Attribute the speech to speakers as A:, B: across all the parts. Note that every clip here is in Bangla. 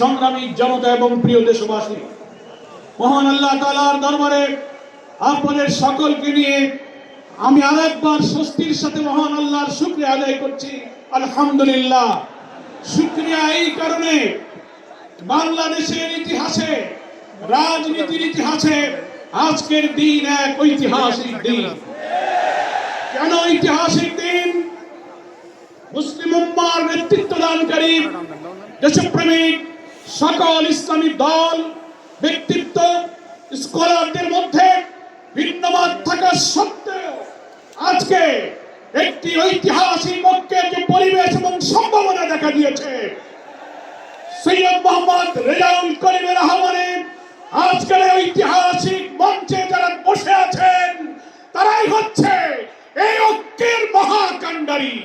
A: সংগ্রামী জনতা এবং প্রিয় দেশবাসী, মহান আল্লাহ তালার দরবারে আপনাদের সকলকে নিয়ে আমি আরেকবার স্বস্তির সাথে মহান আল্লাহর শুক্রিয়া আদায় করছি। আলহামদুলিল্লাহ। শুক্রিয়া এই কারণে বাংলাদেশের ইতিহাসে, রাজনীতির ইতিহাসে আজকের দিন এক ঐতিহাসিক দিন। কেন ঐতিহাসিক দিন? মুসলিম উম্মার নেতৃত্ব দানকারী দেশপ্রেমিক সকল ইসলামী দল, ব্যক্তিত্ব, স্কলারদের মধ্যে ভিন্নমত থাকা সত্ত্বেও আজকে একটি ঐতিহাসিক ঐক্যের যে পরিবেশ এবং সম্ভাবনা দেখা দিয়েছে, সৈয়দ মোহাম্মদ রেজাউল করিমের আহ্বানে আজকের ঐতিহাসিক মঞ্চে যারা বসে আছেন, তারাই হচ্ছে এই ঐক্যের মহাকাণ্ডারী।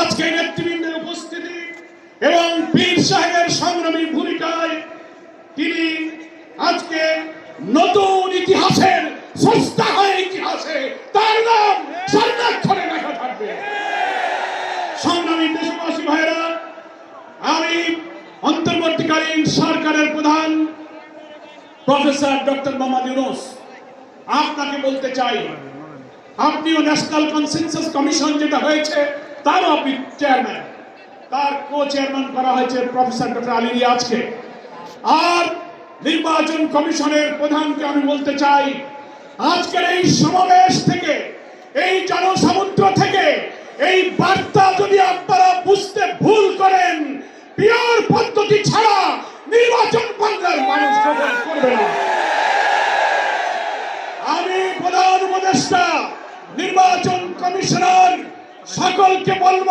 A: আজকে নেতৃবৃন্দের উপস্থিতি সাহেবের সংগ্রামী ভূমিকায় তিনি আজকে নতুন ইতিহাসের সস্তা হয় ইতিহাসে তার নাম স্বর্ণাক্ষরে লেখা থাকবে। সংগ্রামী দেশবাসী ভাইরা আমি অন্তর্বর্তীকালীন সরকারের প্রধান প্রফেসর ডক্টর মোহাম্মদ ইউনুস। আপনাকে বলতে চাই, আপনিও ন্যাশনাল কনসেনসাস কমিশন যেটা হয়েছে, তারও আপনি চেয়ারম্যান তার কো চেয়ারম্যান করা হয়েছে প্রফেসর ডক্টর আলী রিয়াজকে। আর নির্বাচন কমিশনের প্রধানকে আমি বলতে চাই, আজকের এই সমাবেশ থেকে, এই জনসমুদ্র থেকে, এই বার্তা যদি আপনারা বুঝতে ভুল করেন, পিওর পদ্ধতি ছাড়া নির্বাচন বাংলার মানুষ গ্রহণ করবে না। আমি প্রধান উপদেষ্টা, নির্বাচন কমিশনার, সকলকে বলব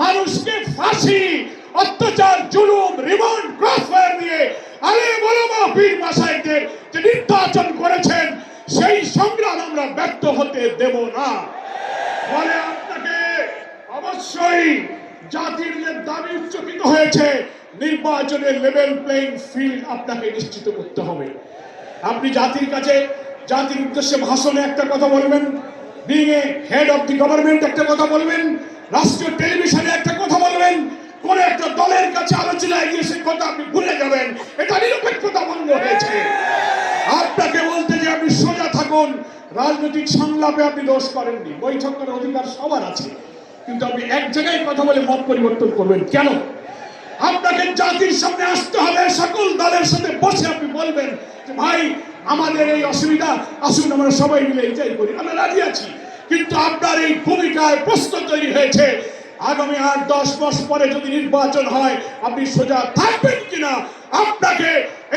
A: মানুষকে ফাঁসি, অত্যাচার, জুলুম, রিমন্ড ক্রসফায়ার দিয়ে আলে বলমা পীর মাসাইদের যে নির্বাচন করেছেন, সেই সংগ্রাম আমরা ব্যর্থ হতে দেব না। ফলে আপনাকে অবশ্যই জাতির যে দাবি উচ্চকিত হয়েছে, নির্বাচনের লেভেল প্লেইং ফিল্ড আপনাকে নিশ্চিত করতে হবে। আপনি জাতির কাছে, জাতির উদ্দেশ্যে ভাষণে একটা কথা বলবেন being a head of the government একটা কথা বলবেন রাষ্ট্রীয় টেলিভিশনে একটা কথা বলবেন, কোন একটা দলের কাছে আলোচনায় গিয়ে সে কথা আপনি ভুলে যাবেন। এটা নিরপেক্ষতা ভঙ্গ হয়েছে। আপনাকে বলতে যে আপনি সোজা থাকুন, রাজনৈতিক সংলাপে আপনি দোষ করেননি। বৈঠক করার অধিকার সবার আছে। কিন্তু আপনি এক জায়গায় কথা বলে মত পরিবর্তন করবেন। কেন? আপনাকে জাতির সামনে আসতে হবে, সকল দলের সাথে বসে আপনি বলবেন যে, ভাই, আমাদের এই অসুবিধা, আসুন আমরা সবাই মিলে এটাই করি। আমরা রাজি আছি। কিন্তু আপনার এই ভূমিকায় প্রশ্ন তৈরি হয়েছে। আগামী আট, দশ মাস পরে যদি নির্বাচন হয়, আপনি সোজা থাকবেন কিনা? আপনাকে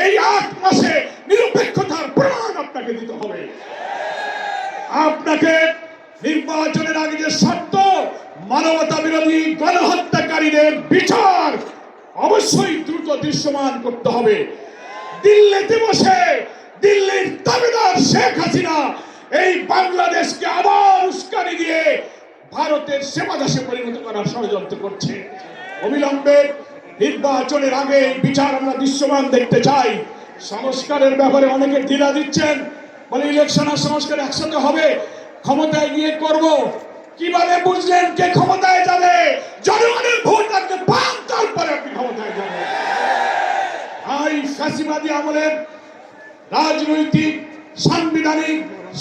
A: এই আট মাসে নিরপেক্ষতার প্রমাণ আপনাকে দিতে হবে। আপনাকে নির্বাচনের আগে যে শর্ত, মানবতা বিরোধী গণহত্যাকারীদের বিচার অবশ্যই দ্রুত দৃশ্যমান করতে হবে। দিল্লিতে বসে দিল্লির দাবিদার শেখ হাসিনা এই বাংলাদেশকে আবার উস্কানি দিয়ে ভারতের সেবা দাসে পরিণত করার ষড়যন্ত্র করছে। অবিলম্বে নির্বাচনের আগে বিচার আমরা দৃশ্যমান দেখতে চাই। সংস্কারের ব্যাপারে অনেকে দ্বিধা দিচ্ছেন। বলে ইলেকশন আর সংস্কার একসাথে হবে, ক্ষমতায় গিয়ে করব। কীভাবে বুঝলেন কে ক্ষমতায় যাবে? জনগণের ভোট লাগবে পাঁচ তারপরে আপনি ক্ষমতায় যাবেন। ফ্যাসিবাদী আমলের রাজনৈতিক, সাংবিধানিক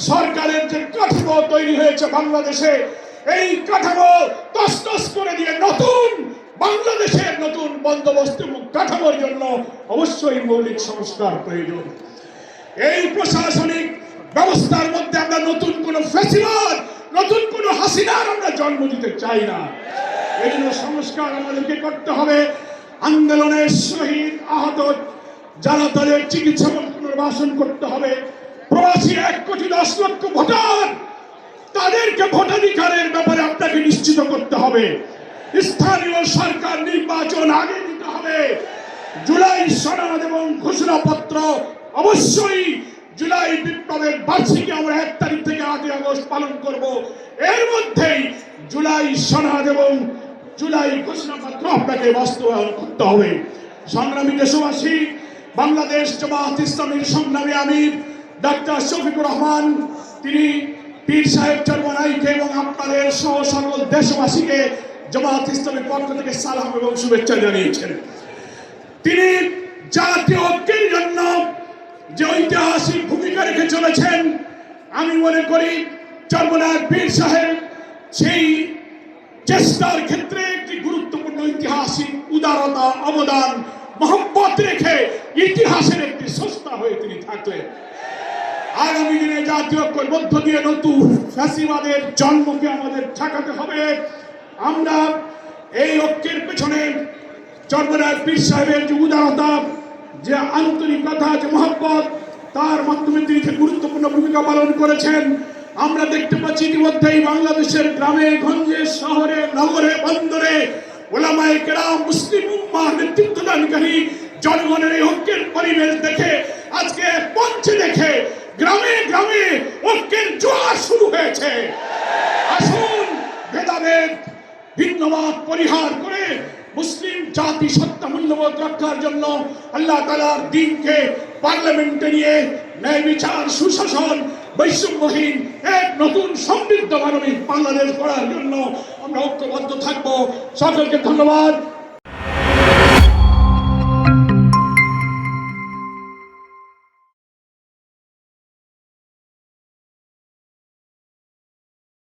A: সরকারের যে কাঠামো তৈরি হয়েছে বাংলাদেশে, এই কাঠামো তসতস করে দিয়ে নতুন, বাংলাদেশের নতুন বন্দোবস্ত কাঠামোর জন্য অবশ্যই মৌলিক সংস্কার প্রয়োজন। এই প্রশাসনিক ব্যবস্থার মধ্যে আমরা নতুন কোন ফেসিবাদ, নতুন কোন হাসিনার আমরা জন্ম দিতে চাই না। এই জন্য সংস্কার আমাদেরকে করতে হবে। আন্দোলনের শহীদ আহত, যারা তাদের চিকিৎসা পুনর্বাসন করতে হবে প্রবাসী এক কোটি দশ লক্ষ ভোটার। তাদেরকে ভোটাধিকারের ব্যাপারে আপনাকে নিশ্চিত করতে হবে। স্থানীয় সরকার নির্বাচন আগে দিতে হবে। জুলাই সনদ এবং ঘোষণাপত্র অবশ্যই জুলাই বিপ্লবের বার্ষিকী আমরা এক তারিখ থেকে আটই আগস্ট পালন করব। এর মধ্যেই জুলাই সনদ এবং জুলাই ঘোষণাপত্র আপনাকে বাস্তবায়ন করতে হবে। সংগ্রামী দেশবাসী, বাংলাদেশ জামাত ইসলামের সংগ্রামী আমির ডাক্তার শফিকুর রহমান, তিনি পীর সাহেব চরমানাইকে এবং আপনাদের সহ সকল দেশবাসীকে জামাত ইসলামের পক্ষ থেকে সালাম এবং শুভেচ্ছা জানিয়েছেন। তিনি জাতীয় ঐক্যের জন্য যে ঐতিহাসিক ভূমিকা রেখে চলেছেন, আমি মনে করি চর্মনাথ বীর সাহেব সেই চেষ্টার ক্ষেত্রে একটি গুরুত্বপূর্ণ ঐতিহাসিক উদারতা, অবদান, মহব্বত রেখে ইতিহাসের একটি সস্তা হয়ে তিনি থাকলেন। আগামী দিনে জাতীয় ঐক্যের মধ্য দিয়ে নতুন ফ্যাসিবাদের জন্মকে আমাদের ঠেকাতে হবে। আমরা এই ঐক্যের পেছনে চর্মরাজ পীর সাহেবের যে উদারতা, যে আন্তরিকতা যে মহব্বত, তার মাধ্যমে তিনি যে গুরুত্বপূর্ণ ভূমিকা পালন করেছেন, আমরা দেখতে পাচ্ছি ইতিমধ্যেই বাংলাদেশের গ্রামে, গঞ্জে, শহরে, নগরে, বন্দরে ওলামায়ে কেরাম, মুসলিম উম্মাহ নেতৃত্বদানকারী জনগণের এই ঐক্যের পরিবেশ দেখে, আজকে পঞ্চে দেখে গ্রামে গ্রামে ঐক্যের জোয়ার শুরু হয়েছে। আসুন ভেদাভেদ, ভিন্নমত পরিহার করে মুসলিম জাতি সত্তা মূল্যবোধ রক্ষার জন্য আল্লাহ তালার দিনকে পার্লামেন্টে নিয়ে ন্যায় বিচার, সুশাসন, বৈষম্যহীন এক নতুন সমৃদ্ধ মানবিক বাংলাদেশ করার জন্য আমরা ঐক্যবদ্ধ থাকব। সকলকে ধন্যবাদ।